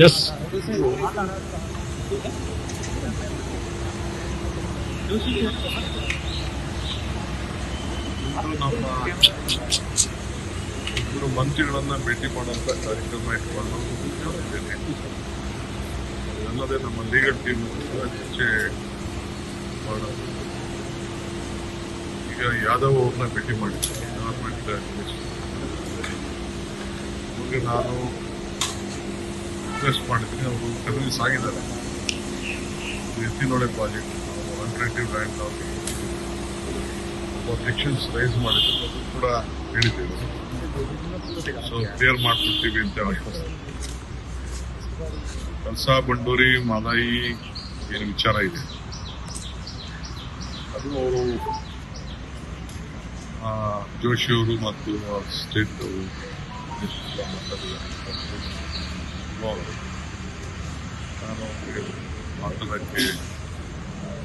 S ನಮ್ಮ ಇಬ್ಬರು ಮಂತ್ರಿಗಳನ್ನ ಭೇಟಿ ಮಾಡುವಂತ ಕಾರ್ಯಕ್ರಮ ಇಟ್ಕೊಂಡು ಅದಲ್ಲದೆ ನಮ್ಮ ಲೀಗಲ್ ಟೀಮ್ ಚರ್ಚೆ ಮಾಡೋದು. ಈಗ ಯಾದವ್ ಅವ್ರನ್ನ ಭೇಟಿ ಮಾಡಿದ್ದೀನಿ ಅವ್ರಿಗೆ ನಾನು ರಿಕ್ವೆಸ್ಟ್ ಮಾಡಿದ್ದೀನಿ, ಅವರು ಕನ್ವಿನ್ಸ್ ಆಗಿದ್ದಾರೆ. ಎತ್ತಿನೊಳೆ ಪ್ರಾಜೆಕ್ಟ್ ಅನ್ಕ್ರೆಂಟಿವ್ ಲ್ಯಾಂಡ್ ಅವ್ರಿಗೆ ಅಬ್ಜೆಕ್ಷನ್ಸ್ ರೈಸ್ ಮಾಡಿದ್ರು, ಅದು ಕೂಡ ಹೇಳಿದ್ದೇವೆ. ಸೊ ಕ್ಲಿಯರ್ ಮಾಡ್ಕೊಡ್ತೀವಿ ಅಂತ ಆಶ್ವಾಸನೆ ಕಲ್ಸಾ, ಬಂಡೂರಿ, ಮಾದಾಯಿ, ಏನು ವಿಚಾರ ಇದೆ? ಅದು ಅವರು ಜೋಶಿ ಅವರು ಮತ್ತು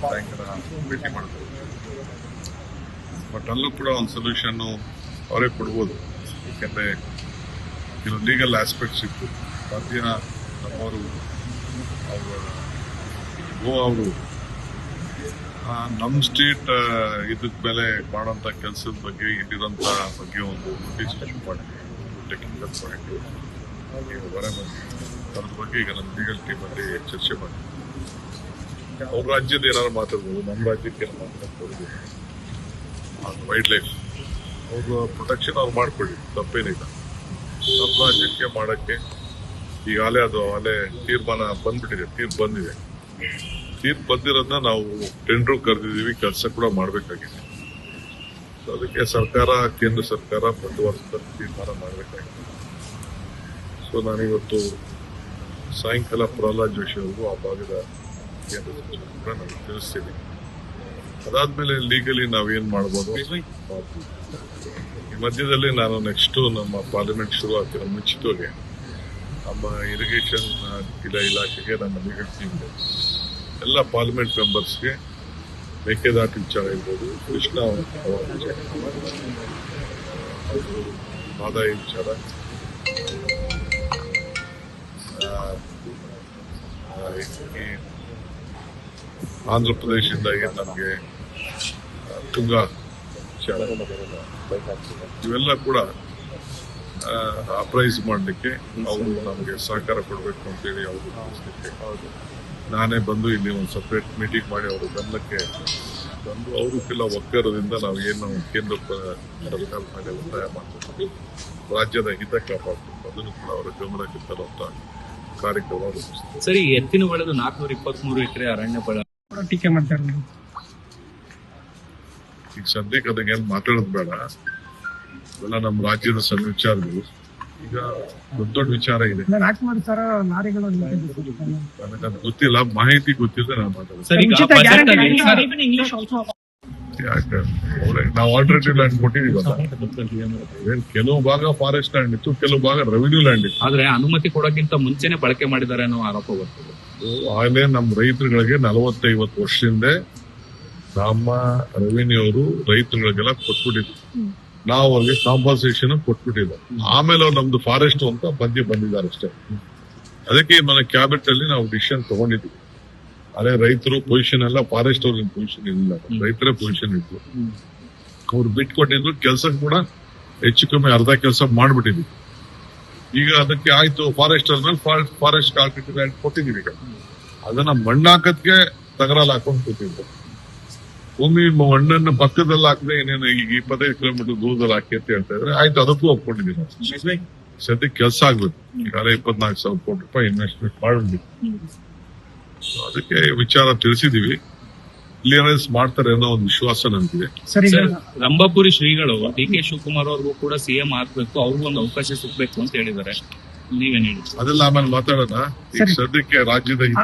ಸ್ಟೇಟ್ ನಾನು ಭೇಟಿ ಮಾಡ್ತಾರೆ ಬಟ್ ಅಲ್ಲೂ ಕೂಡ ಒಂದು ಸೊಲ್ಯೂಷನ್ ಅವರೇ ಕೊಡ್ಬೋದು. ಯಾಕೆಂದ್ರೆ ಕೆಲವು ಲೀಗಲ್ ಆಸ್ಪೆಕ್ಟ್ಸ್ ಇತ್ತು. ಮಧ್ಯಾಹ್ನ ನಮ್ಮವರು, ಅವರು ಗೋ ಅವರು ನಮ್ಮ ಸ್ಟೇಟ್ ಇದಕ್ಕೆ ಮೇಲೆ ಮಾಡೋಂಥ ಕೆಲಸದ ಬಗ್ಗೆ ಇಲ್ಲಿರೋಂಥ ಬಗ್ಗೆ ಒಂದು ನೋಟಿಸ್ ಮಾಡಿದ್ವಿ ಟೆಕ್ನಿಕಲ್ ಪಾಯಿಂಟ್ ಹೊರ ಬಂದು ಅದ್ರ ಬಗ್ಗೆ ಈಗ ನಮ್ಮ ಲೀಗಲ್ ಟೀಮಲ್ಲಿ ಚರ್ಚೆ ಮಾಡಿ. ಅವ್ರ ರಾಜ್ಯದ ಏನಾದ್ರು ಮಾತಾಡ್ಬೋದು, ನಮ್ಮ ರಾಜ್ಯಕ್ಕೆ ಏನು ಮಾತಾಡ್ಬೋದು. ವೈಲ್ಡ್ ಲೈಫ್ ಅವ್ರ ಪ್ರೊಟೆಕ್ಷನ್ ಅವ್ರು ಮಾಡ್ಕೊಳ್ಳಿ, ತಪ್ಪೇನಿಲ್ಲ. ನಮ್ಮ ರಾಜ್ಯಕ್ಕೆ ಮಾಡೋಕ್ಕೆ ಈಗಾಗಲೇ ಅದು ಅಲ್ಲೇ ತೀರ್ಮಾನ ಬಂದ್ಬಿಟ್ಟಿದೆ ತೀರ್ಪು ಬಂದಿದೆ. ತೀರ್ಪು ಬಂದಿರೋದನ್ನ ನಾವು ಟೆಂಡ್ರು ಕರೆದಿದ್ದೀವಿ, ಕೆಲಸ ಕೂಡ ಮಾಡಬೇಕಾಗಿದೆ. ಅದಕ್ಕೆ ಸರ್ಕಾರ, ಕೇಂದ್ರ ಸರ್ಕಾರ ಬುಧವಾರದ ತೀರ್ಮಾನ ಮಾಡಬೇಕಾಗಿದೆ. ಸೊ ನಾನಿವತ್ತು ಸಾಯಂಕಾಲ ಪ್ರಹ್ಲಾದ್ ಜೋಶಿ ಅವ್ರಿಗೂ ಆ ಭಾಗದ ಕೇಂದ್ರ ಸಚಿವರು ಕೂಡ ನಾನು ತಿಳಿಸ್ತೀನಿ. ಅದಾದ್ಮೇಲೆ ಲೀಗಲಿ ನಾವೇನ್ ಮಾಡ್ಬೋದು. ಈ ಮಧ್ಯದಲ್ಲಿ ನಾನು ನೆಕ್ಸ್ಟ್ ನಮ್ಮ ಪಾರ್ಲಿಮೆಂಟ್ ಶುರು ಆಗ್ತಿರೋ ಮುಂಚಿತವಾಗಿ ನಮ್ಮ ಇರಿಗೇಷನ್ ಇಲ ಇಲಾಖೆಗೆ ನಮ್ಮ ಲೀಗಲ್ ಟೀಮ್ ಎಲ್ಲ ಪಾರ್ಲಿಮೆಂಟ್ ಮೆಂಬರ್ಸ್ಗೆ ಮೇಕೆದಾಟು ವಿಚಾರ ಇರ್ಬೋದು. ಕೃಷ್ಣ ಅವರ ಮಾದಾಯಿ ವಿಚಾರ. ಆಂಧ್ರ ಪ್ರದೇಶದಿಂದ ಏನು ನಮಗೆ ತುಂಗ ಇವೆಲ್ಲ ಕೂಡ ಅಪ್ರೈಸ್ ಮಾಡಲಿಕ್ಕೆ ಅವರು ನಮಗೆ ಸಹಕಾರ ಕೊಡಬೇಕು ಅಂತೇಳಿ ಅವರು ನಾನೇ ಬಂದು ಇಲ್ಲಿ ಒಂದು ಸಪ್ರೇಟ್ ಮೀಟಿಂಗ್ ಮಾಡಿ ಅವರು ಬಂದಕ್ಕೆ ಬಂದು ಅವರು ಕೆಲ ಒಕ್ಕರದಿಂದ ನಾವು ಏನು ಕೇಂದ್ರ ಮೇಲೆ ಒತ್ತಾಯ ಮಾಡ್ತೀವಿ ರಾಜ್ಯದ ಹಿತ ಕಾಪಾಡ್ತೀವಿ ಅದನ್ನು ಕೂಡ ಅವರ ಗಮನಕ್ಕೆ ತರುವಂತ ಕಾರ್ಯಕ್ರಮ ಸರಿ ಎತ್ತಿನ ಒಳದು ನಾಲ್ಕನೂರ ಇಪ್ಪತ್ಮೂರು ಎಕರೆ ಅರಣ್ಯ ಬಳ. ಟೀಕೆ ಮಾಡ್ತಾರೆ ಈಗ ಸದ್ಯಕ್ಕೆ ಅದಕ್ಕೆ ಏನ್ ಮಾತಾಡೋದು ಬೇಡ. ಇವೆಲ್ಲ ನಮ್ಮ ರಾಜ್ಯದ ಸಣ್ಣ ವಿಚಾರಗಳು. ಈಗ ದೊಡ್ಡ ದೊಡ್ಡ ವಿಚಾರ ಇದೆ. ನಾಲ್ಕು ಸಾವಿರ ಲಾರಿಗಳು ನನಗೆ ಅದು ಗೊತ್ತಿಲ್ಲ ಮಾಹಿತಿ ಗೊತ್ತಿಲ್ಲ ನಾನು ಮಾತಾಡೋದು ನಾವು ಆಲ್ಟರ್ನೇಟಿವ್ ಲ್ಯಾಂಡ್ ಕೊಟ್ಟಿದೀವಲ್ಲ ಏನ್ ಕೆಲವು ಭಾಗ ಫಾರೆಸ್ಟ್ ಲ್ಯಾಂಡ್ ಇತ್ತು ಕೆಲವು ಭಾಗ ರೆವಿನ್ಯೂ ಲ್ಯಾಂಡ್ ಇತ್ತು. ಆದ್ರೆ ಅನುಮತಿ ಕೊಡೋಕ್ಕಿಂತ ಮುಂಚೆನೆ ಬಳಕೆ ಮಾಡಿದ್ದಾರೆ ಅನ್ನೋ ಆರೋಪ ಬರ್ತದೆ. ಆಗಲೇ ನಮ್ಮ ರೈತರುಗಳಿಗೆ ನಲವತ್ತೈವತ್ತು ವರ್ಷದಿಂದ ನಮ್ಮ ರೆವಿನ್ಯೂ ಅವರು ರೈತರುಗಳಿಗೆಲ್ಲ ಕೊಟ್ಬಿಟ್ಟಿದ್ರು. ನಾವು ಅವ್ರಿಗೆ ಕಾಂಪನ್ಸೇಷನ್ ಕೊಟ್ಬಿಟ್ಟಿಲ್ಲ ಆಮೇಲೆ ಅವ್ರು ನಮ್ದು ಫಾರೆಸ್ಟ್ ಅಂತ ಬಂದಿ ಬಂದಿದ್ದಾರೆ ಅಷ್ಟೇ. ಅದಕ್ಕೆ ಮನೆ ಕ್ಯಾಬಿನೆಟ್ ಅಲ್ಲಿ ನಾವು ಡಿಸಿಷನ್ ತಗೊಂಡಿದ್ವಿ ಅದೇ ರೈತರು ಪೊಸಿಷನ್ ಎಲ್ಲ ಫಾರೆಸ್ಟ್ ಅವ್ರಿಗೆ ಪೊಸಿಷನ್ ಇಲ್ಲ. ರೈತರ ಪೊಸಿಷನ್ ಇತ್ತು. ಅವ್ರು ಬಿಟ್ಕೊಟ್ಟಿದ್ರು ಕೆಲಸ ಕೂಡ ಹೆಚ್ಚು ಕಮ್ಮಿ ಅರ್ಧ ಕೆಲಸ ಮಾಡ್ಬಿಟ್ಟಿದ್ವಿ. ಈಗ ಅದಕ್ಕೆ ಆಯ್ತು ಫಾರೆಸ್ಟ್ ಮೇಲೆ ಫಾರೆಸ್ಟ್ ಆರ್ಕಿಟೆಕ್ಟ್ ಕೊಟ್ಟಿದೀವಿ ಈಗ. ಅದನ್ನ ಮಣ್ಣಾಕದ್ಗೆ ತಗರಲ್ಲಿ ಹಾಕೊಂಡು ಕೂತಿದ್ರು. ಭೂಮಿ ಮಣ್ಣನ್ನು ಪಕ್ಕದಲ್ಲಿ ಹಾಕದೆ ಏನೇನು ಈಗ ಇಪ್ಪತ್ತೈದು ಕಿಲೋಮೀಟರ್ ದೂರದಲ್ಲಿ ಹಾಕಿ ಅಂತ ಹೇಳ್ತಾ ಇದ್ರೆ ಆಯ್ತು ಅದಕ್ಕೂ ಒಪ್ಕೊಂಡಿದ್ದೀನಿ. ಸದ್ಯಕ್ಕೆ ಕೆಲಸ ಆಗ್ಬೇಕು. ಈಗಾಗಲೇ ಇಪ್ಪತ್ನಾಲ್ಕು ಸಾವಿರ ಕೋಟಿ ರೂಪಾಯಿ ಇನ್ವೆಸ್ಟ್ಮೆಂಟ್ So ಅದಕ್ಕೆ ವಿಚಾರ ತಿಳಿಸಿದೀವಿ. ಕ್ಲಿಯರೆನ್ಸ್ ಮಾಡ್ತಾರೆ ಅನ್ನೋ ಒಂದು ವಿಶ್ವಾಸ ಸರಿ ಸರ್ ರಂಭಾಪುರಿ ಶ್ರೀಗಳು ಡಿ ಕೆ ಶಿವಕುಮಾರ್ ಅವ್ರಿಗೂ ಕೂಡ ಸಿಎಂ ಆಗ್ಬೇಕು ಅವ್ರಿಗೂ ಒಂದು ಅವಕಾಶ ಸಿಗ್ಬೇಕು ಅಂತ ಹೇಳಿದ್ದಾರೆ. ನೀವೇನ್ ಹೇಳಿ? ಅದೆಲ್ಲ ಆಮೇಲೆ ಮಾತಾಡೋಣ. ಈಗ. ಸದ್ಯಕ್ಕೆ ರಾಜ್ಯದ ಹಿತ.